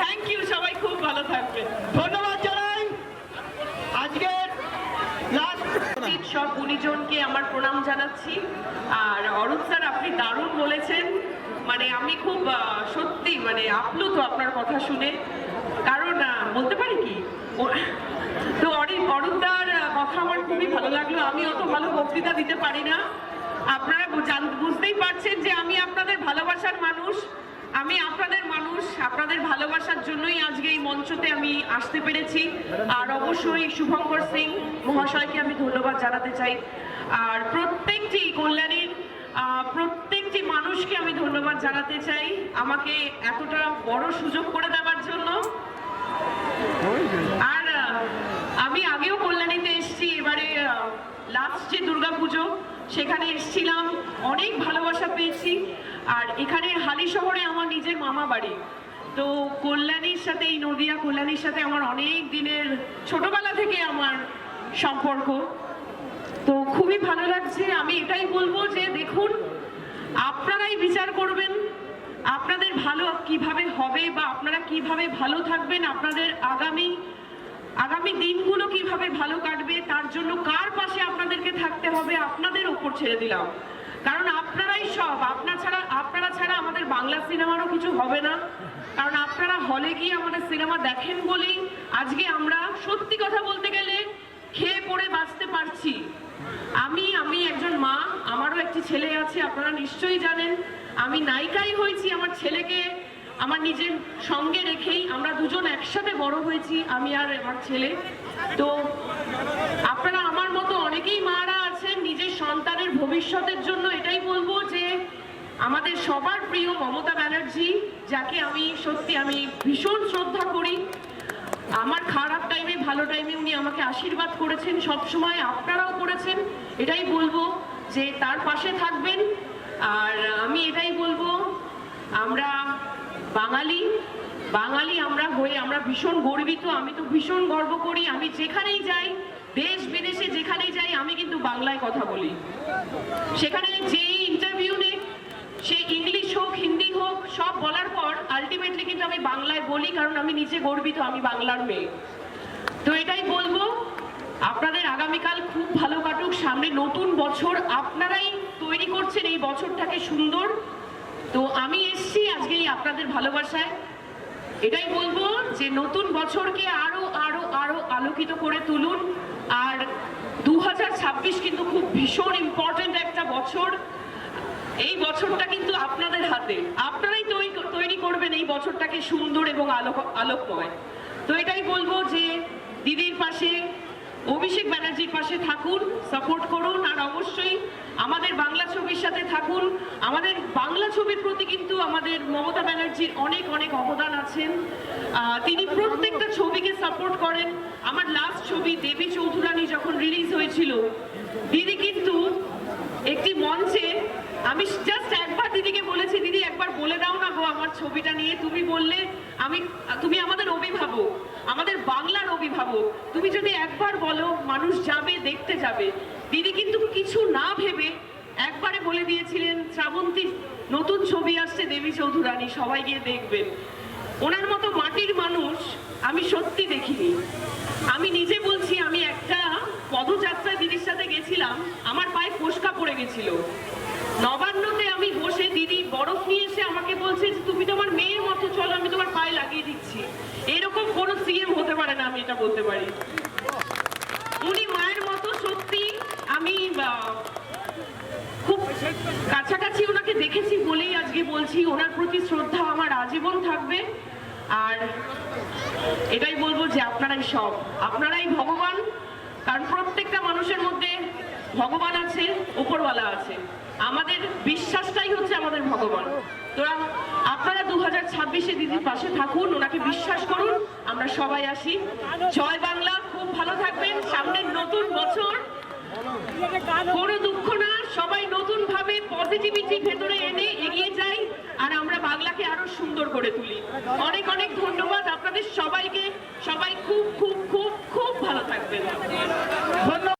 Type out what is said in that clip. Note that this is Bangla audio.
থ্যাংক ইউ সবাই খুব ভালো থাকবে ধন্যবাদ জানাই। আজকের লাস্ট সব উনি আমার প্রণাম জানাচ্ছি। আর অরুণ স্যার, আপনি দারুণ বলেছেন। মানে আমি খুব সত্যি মানে আপ্লুত আপনার কথা শুনে। কারণ বলতে পারি কি? তো অরিন অরূপদার আহ, কথা আমার খুবই ভালো লাগল। আমি অত ভালো বক্তৃতা দিতে পারি না। আপনারা বুঝতেই পারছেন যে আমি আপনাদের ভালোবাসার মানুষ। আমি আপনাদের মানুষ। আপনাদের ভালোবাসার জন্যই আজকে এই মঞ্চতে আমি আসতে পেরেছি। আর অবশ্যই শুভঙ্কর সিং মহাশয়কে আমি ধন্যবাদ জানাতে চাই। আর প্রত্যেকটি কল্যাণীর প্রত্যেকটি মানুষকে আমি ধন্যবাদ জানাতে চাই আমাকে এতটা বড় সুযোগ করে দেওয়ার জন্য। আর আমি আগেও কল্যাণীতে এসেছি, এবারে লাস্ট যে দুর্গাপুজো, সেখানে এসেছিলাম, অনেক ভালোবাসা পেয়েছি। আর এখানে হালি শহরে আমার নিজের মামা বাড়ি। তো কল্যাণীর সাথে, এই নদিয়া কল্যাণীর সাথে আমার অনেক দিনের ছোটবেলা থেকে আমার সম্পর্ক। তো খুবই ভালো লাগছে। আমি এটাই বলব যে দেখুন, আপনারাই বিচার করবেন, আপনাদের ভালো কীভাবে হবে বা আপনারা কীভাবে ভালো থাকবেন, আপনাদের আগামী আগামী দিনগুলো কীভাবে ভালো কাটবে, তার জন্য কার পাশে আপনাদেরকে থাকতে হবে, আপনাদের ওপর ছেড়ে দিলাম। কারণ আপনারাই সব, আপনার ছাড়া, আপনারা ছাড়া আমাদের বাংলা সিনেমারও কিছু হবে না। কারণ আপনারা হলে গিয়ে আমাদের সিনেমা দেখেন বলেই আজকে আমরা সত্যি কথা বলতে গেলে খেয়ে পড়ে বাঁচতে পারছি। আমি আমি একজন মা, আমারও একটি ছেলে আছে, আপনারা নিশ্চয়ই জানেন। আমি নায়িকাই হয়েছি, আমার ছেলেকে আমার নিজের সঙ্গে রেখেই আমরা দুজন একসাথে বড় হয়েছি, আমি আর আমার ছেলে। তো আপনারা আমার মতো অনেকেই মারা আছেন, নিজের সন্তানের ভবিষ্যতের জন্য এটাই বলব যে আমাদের সবার প্রিয় মমতা ব্যানার্জি, যাকে আমি সত্যি আমি ভীষণ শ্রদ্ধা করি। আমার খারাপ টাইমে ভালো টাইমে উনি আমাকে আশীর্বাদ করেছেন সব সময় আপনারাও করেছেন। এটাই বলব যে তার পাশে থাকবেন। আর আমি এটাই বলব, আমরা বাঙালি বাঙালি আমরা হয়ে আমরা ভীষণ গর্বিত। আমি তো ভীষণ গর্ব করি, আমি যেখানেই যাই, দেশ বিদেশে যেখানেই যাই, আমি কিন্তু বাংলায় কথা বলি। সেখানে যেই ইন্টারভিউ নেই সে ইংলিশ হোক হিন্দি হোক, সব বলার পর আলটিমেটলি কিন্তু আমি বাংলায় বলি, কারণ আমি নিজে গর্বিত, আমি বাংলার মেয়ে। তো এটাই বলব, আপনাদের আগামীকাল খুব ভালো কাটুক। সামনে নতুন বছর, আপনারাই তৈরি করছেন এই বছরটাকে সুন্দর। তো আমি এসছি আজকে এই আপনাদের ভালোবাসায়। এটাই বলব যে নতুন বছরকে আরও আরও আরও আলোকিত করে তুলুন। আর দু হাজার ছাব্বিশ কিন্তু খুব ভীষণ ইম্পর্টেন্ট একটা বছর। এই বছরটা কিন্তু আপনাদের হাতে। আপনারাই তৈরি করবেন এই বছরটাকে সুন্দর এবং আলোক আলোকময়। তো এটাই বলব যে দিদির পাশে, অভিষেক ব্যানার্জির পাশে থাকুন সাপোর্ট করুন, আর অবশ্যই আমাদের বাংলা ছবির সাথে থাকুন। আমাদের বাংলা ছবির প্রতি কিন্তু আমাদের মমতা ব্যানার্জির অনেক অনেক অবদান আছেন। তিনি প্রত্যেকটা ছবিকে সাপোর্ট করেন। আমার লাস্ট ছবি দেবী চৌধুরানী যখন রিলিজ হয়েছিল দিদি কিন্তু একটি মঞ্চে আমি জাস্ট একবার দিদিকে বলেছি, দিদি, একবার বলে দাও না গো আমার ছবিটা নিয়ে। তুমি বললে আমি, তুমি আমাদের অভিভাবক, আমাদের বাংলার অভিভাবক। তুমি যদি একবার বলো, মানুষ যাবে, দেখতে যাবে। দিদি কিন্তু কিছু না ভেবে একবারে বলে দিয়েছিলেন, শ্রাবন্তী, নতুন ছবি আসছে দেবী চৌধুরানী, সবাই গিয়ে দেখবেন। ওনার মতো মাটির মানুষ আমি সত্যি দেখিনি। আমি নিজে বলছি, আমি একটা পদযাত্রায় গেছিলাম আমার পায়ে ফোসকা পড়ে গেছিল। নবান্নতে আমি বসে দিদি বরফ নিয়ে এসে আমাকে বলছে যে, তুমি তোমার মেয়ের মতো চলো, আমি তোমার পায়ে লাগিয়ে দিচ্ছি। এরকম কোনো সিএম হতে পারে না, আমি এটা বলতে পারি। উনি মায়ের মতো সত্যি, আমি খুব কাছাকাছি ওনাকে দেখেছি বলেই আজকে বলছি। ওনার প্রতি শ্রদ্ধা আমার আজীবন থাকবে। আর এটাই বলব যে আপনারাই সব। আপনারাই ভগবান, কারণ প্রত্যেকটা মানুষের ভগবান আছে, উপরওয়ালা আছে। আমাদের বিশ্বাসটাই হচ্ছে আমাদের ভগবান। তোরা আপনারা দু হাজার ছাব্বিশে দিদির পাশে থাকুন, ওনাকে বিশ্বাস করুন, আমরা সবাই আসি। জয় বাংলা, খুব ভালো থাকবেন। সামনের নতুন বছর, কোনো দুঃখ না, সবাই নতুন ভাবে পজিটিভিটি ভেতরে এনে এগিয়ে যাই, আর আমরা বাংলাকে আরও সুন্দর করে তুলি। অনেক অনেক ধন্যবাদ আপনাদের সবাইকে। সবাই খুব খুব খুব খুব ভালো থাকবেন।